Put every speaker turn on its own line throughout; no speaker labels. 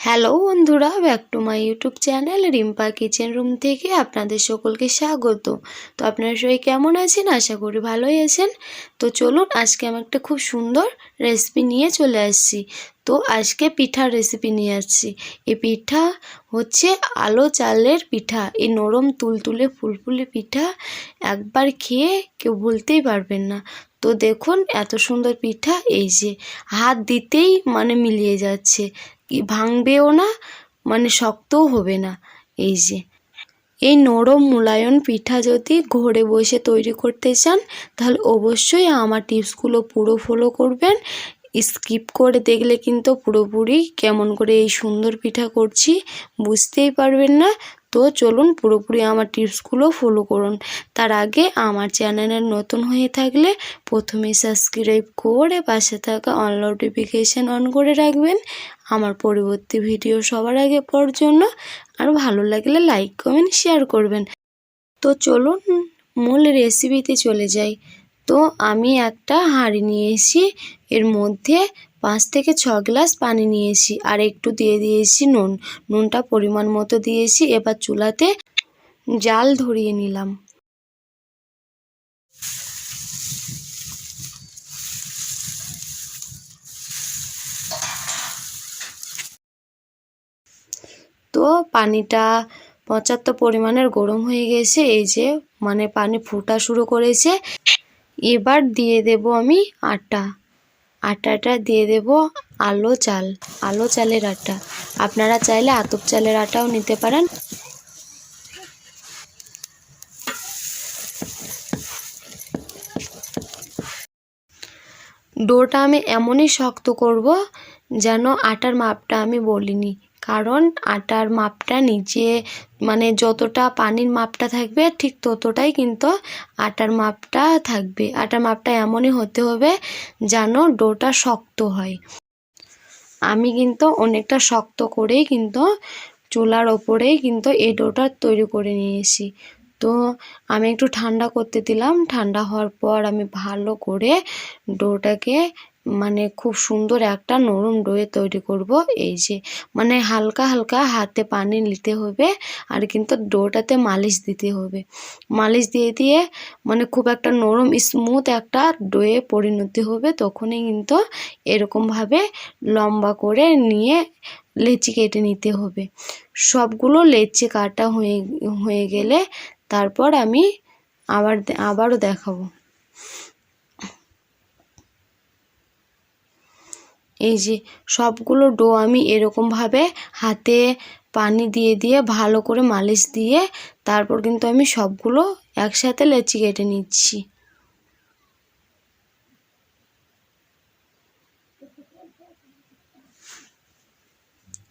Hello বন্ধুরা, back to my YouTube channel Rimpa kitchen room থেকে আপনাদের সকলকে স্বাগত। তো আপনারা সবাই কেমন আছেন? আশা করি ভালোই আছেন। তো চলুন, আজকে আমি একটা খুব সুন্দর রেসিপি নিয়ে চলে আসছি। তো আজকে পিঠার রেসিপি নিয়ে আসছি। এই পিঠা হচ্ছে আলো চালের পিঠা। এই নরম তুলতুলে ফুলফুলে পিঠা একবার খেয়ে কেউ ভুলতেই পারবেন না। তো দেখুন, এত সুন্দর পিঠা, এই যে হাত দিতেই মানে মিলিয়ে যাচ্ছে। ভাঙবেও না মানে শক্তও হবে না। এই যে, এই নরম মূলায়ন পিঠা যদি ঘরে বসে তৈরি করতে চান, তাহলে অবশ্যই আমার টিপসগুলো পুরো ফলো করবেন। স্কিপ করে দেখলে কিন্তু পুরোপুরি কেমন করে এই সুন্দর পিঠা করছি, বুঝতেই পারবেন না। তো চলুন পুরোপুরি আমার টিপসগুলো ফলো করুন। তার আগে আমার চ্যানেলের নতুন হয়ে থাকলে প্রথমে সাবস্ক্রাইব করে পাশে থাকা অন নোটিফিকেশান অন করে রাখবেন। আমার পরবর্তী ভিডিও সবার আগে পাওয়ার জন্য আর ভালো লাগলে লাইক কমেন্ট শেয়ার করবেন। তো চলুন মূল রেসিপিতে চলে যাই। তো আমি একটা হাঁড়ি নিয়েছি এর মধ্যে পাঁচ থেকে ছ গ্লাস পানি নিয়েছি আর একটু দিয়ে দিয়েছি নুন। নুনটা পরিমাণ মতো দিয়েছি এবার চুলাতে জাল ধরিয়ে নিলাম। তো পানিটা পর্যাপ্ত পরিমাণের গরম হয়ে গেছে, এই যে মানে পানি ফুটা শুরু করেছে। এবার দিয়ে দেব আমি আটা। আটাটা দিয়ে দেব আলো চাল, আলো চালের আটা। আপনারা চাইলে আতপ চালের আটাও নিতে পারেন। ডোটা আমি এমনই শক্ত করব যেন আটার মাপটা আমি বলিনি। কারণ আটার মাপটা নিচে মানে যতটা পানির মাপটা থাকবে, ঠিক ততটাই কিন্তু আটার মাপটা থাকবে। আটার মাপটা এমনই হতে হবে যেন ডোটা শক্ত হয়। আমি কিন্তু অনেকটা শক্ত করেই কিন্তু চুলার ওপরেই কিন্তু এই ডোটা তৈরি করে নিয়েছি। তো আমি একটু ঠান্ডা করতে দিলাম। ঠান্ডা হওয়ার পর আমি ভালো করে ডোটাকে মানে খুব সুন্দর একটা নরম ডোয়ে তৈরি করব। এই যে মানে হালকা হালকা হাতে পানি নিতে হবে আর কিন্তু ডোটাতে মালিশ দিতে হবে। মালিশ দিয়ে দিয়ে মানে খুব একটা নরম স্মুথ একটা ডোয়ে পরিণতি হবে, তখনই কিন্তু এরকমভাবে লম্বা করে নিয়ে লেচি কেটে নিতে হবে। সবগুলো লেচি কাটা হয়ে হয়ে গেলে তারপর আমি আবার আবারও দেখাবো। এই যে সবগুলো ডো আমি এরকমভাবে হাতে পানি দিয়ে দিয়ে ভালো করে মালিশ দিয়ে তারপর কিন্তু আমি সবগুলো একসাথে লেচি কেটে নিচ্ছি।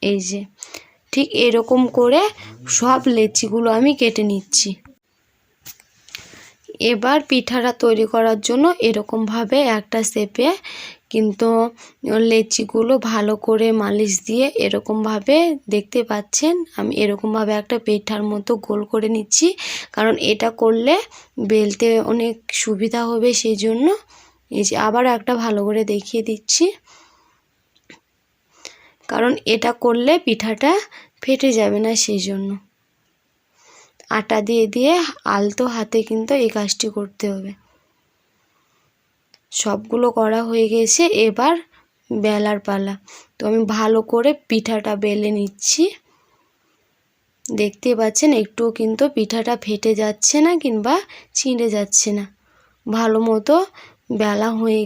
এই যে ঠিক এরকম করে সব লেচিগুলো আমি কেটে নিচ্ছি। এবার পিঠাটা তৈরি করার জন্য এরকমভাবে একটা শেপে কিন্তু লেচিগুলো ভালো করে মালিশ দিয়ে এরকমভাবে দেখতে পাচ্ছেন। আমি এরকমভাবে একটা পেঠার মতো গোল করে নিচ্ছি, কারণ এটা করলে বেলতে অনেক সুবিধা হবে সেই জন্য এই যে আবার একটা ভালো করে দেখিয়ে দিচ্ছি। কারণ এটা করলে পিঠাটা ফেটে যাবে না সেই জন্য আটা দিয়ে দিয়ে আলতো হাতে কিন্তু এই কাজটি করতে হবে। সবগুলো করা হয়ে গেছে, এবার বেলার পালা। তো আমি ভালো করে পিঠাটা বেলে নিচ্ছি। দেখতে পাচ্ছেন, একটুও কিন্তু পিঠাটা ফেটে যাচ্ছে না কিংবা ছিঁড়ে যাচ্ছে না। ভালো মতো বেলা হয়ে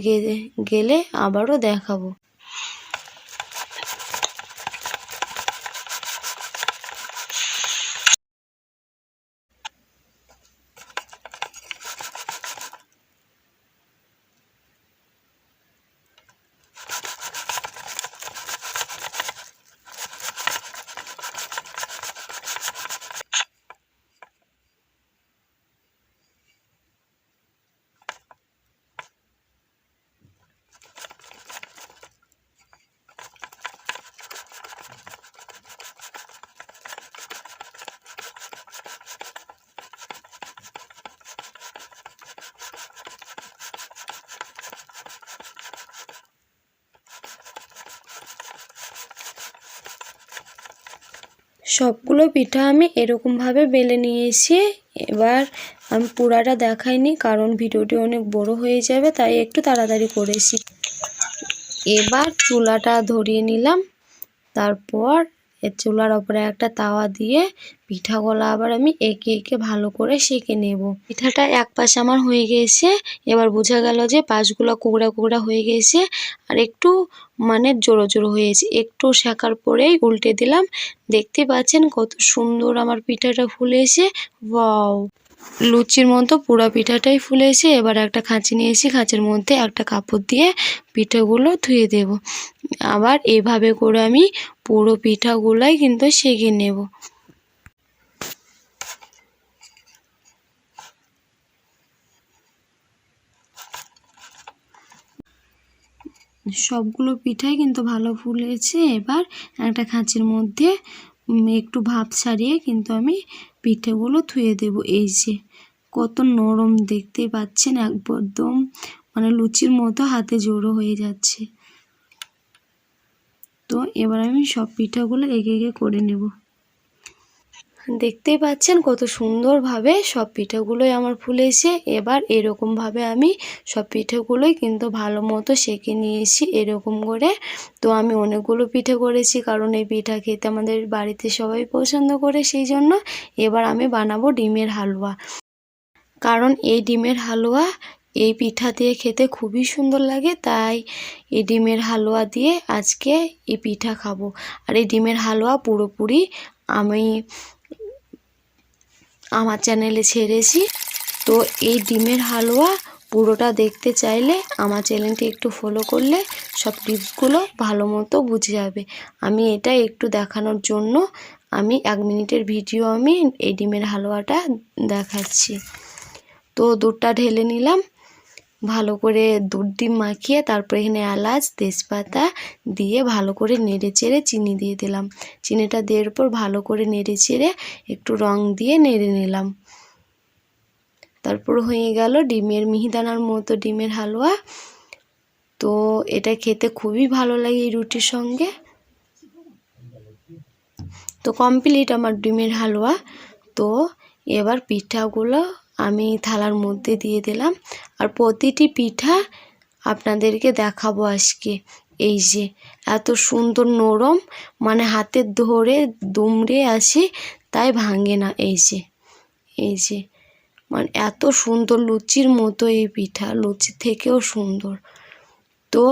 গেলে আবারও দেখাবো। সবগুলো পিঠা আমি এরকমভাবে বেলে নিয়েছি। এবার আমি পুরাটা দেখাইনি কারণ ভিডিওটি অনেক বড় হয়ে যাবে, তাই একটু তাড়াতাড়ি করেছি। এবার চুলাটা ধরিয়ে নিলাম। তারপর এর চুলার ওপরে একটা তাওয়া দিয়ে পিঠাগুলো আবার আমি একে একে ভালো করে সেঁকে নেব। পিঠাটা এক পাশে আমার হয়ে গেছে, এবার বোঝা গেল যে পাশগুলো কুকড়া কুকড়া হয়ে গেছে আর একটু মানে জোরো জোরো হয়েছে। একটু শেখার পরেই উল্টে দিলাম। দেখতে পাচ্ছেন কত সুন্দর আমার পিঠাটা ফুলেছে। ওয়াও! লুচির মতো পুরো পিঠাটাই ফুলেছে এবার একটা খাঁচি নিয়েছি খাঁচের মধ্যে একটা কাপড় দিয়ে পিঠাগুলো ধুয়ে দেব। আবার এভাবে করে আমি পুরো পিঠাগুলাই কিন্তু সেঁকে নেব। সবগুলো পিঠাই কিন্তু ভালো ফুলেছে এবার একটা খাঁচির মধ্যে একটু ভাপ ছাড়িয়ে কিন্তু আমি পিঠেগুলো ধুয়ে দেব। এই যে, কত নরম দেখতে পাচ্ছেন একদম মানে লুচির মতো হাতে জোড়ো হয়ে যাচ্ছে। তো এবার আমি সব পিঠাগুলো একে একে করে নেব। দেখতেই পাচ্ছেন কত সুন্দরভাবে সব পিঠেগুলোই আমার ফুলেছে। এবার এরকমভাবে আমি সব পিঠেগুলোই কিন্তু ভালো মতো সেঁকে নিয়েছি এরকম করে। তো আমি অনেকগুলো পিঠে করেছি কারণ এই পিঠা খেতে আমাদের বাড়িতে সবাই পছন্দ করে সেই জন্য। এবার আমি বানাবো ডিমের হালুয়া। কারণ এই ডিমের হালুয়া এই পিঠা দিয়ে খেতে খুবই সুন্দর লাগে, তাই এই ডিমের হালুয়া দিয়ে আজকে এই পিঠা খাব। আর এই ডিমের হালুয়া পুরোপুরি আমি আমার চ্যানেলে ছেড়েছি। তো এই ডিমের হালুয়া পুরোটা দেখতে চাইলে আমার চ্যানেলটি একটু ফলো করলে সব টিপসগুলো ভালো মতো বুঝে যাবে। আমি এটা একটু দেখানোর জন্য আমি এক মিনিটের ভিডিও আমি এই ডিমের হালুয়াটা দেখাচ্ছি। তো দুধটা ঢেলে নিলাম। ভালো করে দুধ ডিম মাখিয়ে তারপর এখানে এলাচ, তেজপাতা দিয়ে ভালো করে নেড়ে চেড়ে চিনি দিয়ে দিলাম। চিনিটা দেওয়ার পর ভালো করে নেড়ে চেড়ে একটু রং দিয়ে নেড়ে নিলাম। তারপর হয়ে গেল ডিমের মিহিদানার মতো ডিমের হালুয়া। তো এটা খেতে খুবই ভালো লাগে এই রুটির সঙ্গে। তো কমপ্লিট আমার ডিমের হালুয়া। তো এবার পিঠাগুলো আমি থালার মধ্যে দিয়ে দিলাম। আর প্রতিটি পিঠা আপনাদেরকে দেখাবো আজকে। এই যে, এত সুন্দর নরম মানে হাতে ধরে দুমড়ে আসে তাই ভাঙে না। এই যে এই যে মানে এত সুন্দর লুচির মতো এই পিঠা, লুচি থেকেও সুন্দর। তো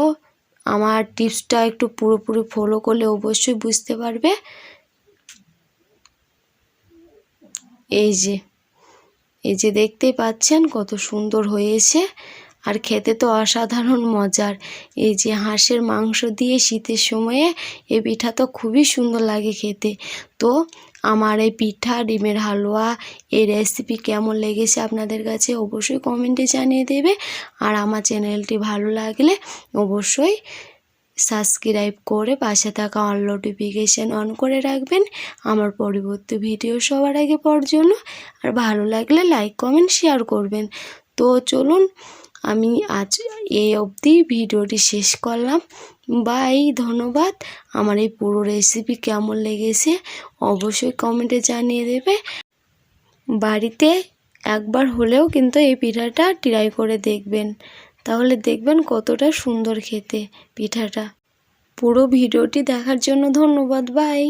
আমার টিপসটা একটু পুরোপুরি ফলো করলে অবশ্যই বুঝতে পারবে। এই যে এই যে দেখতেই পাচ্ছেন কত সুন্দর হয়েছে। আর খেতে তো অসাধারণ মজার। এই যে হাঁসের মাংস দিয়ে শীতের সময়ে এই পিঠা তো খুবই সুন্দর লাগে খেতে। তো আমার এই পিঠা, ডিমের হালুয়া, এই রেসিপি কেমন লেগেছে আপনাদের কাছে অবশ্যই কমেন্টে জানিয়ে দেবে। আর আমার চ্যানেলটি ভালো লাগলে অবশ্যই সাবস্ক্রাইব করে পাশে থাকা অন নোটিফিকেশান অন করে রাখবেন। আমার পরবর্তী ভিডিও সবার আগে পাওয়ার জন্য। আর ভালো লাগলে লাইক, কমেন্ট, শেয়ার করবেন। তো চলুন, আমি আজ এই অবধি ভিডিওটি শেষ করলাম। বাই, ধন্যবাদ। আমার এই পুরো রেসিপি কেমন লেগেছে অবশ্যই কমেন্টে জানিয়ে দেবে। বাড়িতে একবার হলেও কিন্তু এই পিঠাটা ট্রাই করে দেখবেন। তাহলে দেখবেন কতটা সুন্দর খেতে পিঠাটা। পুরো ভিডিওটি দেখার জন্য ধন্যবাদ বাই।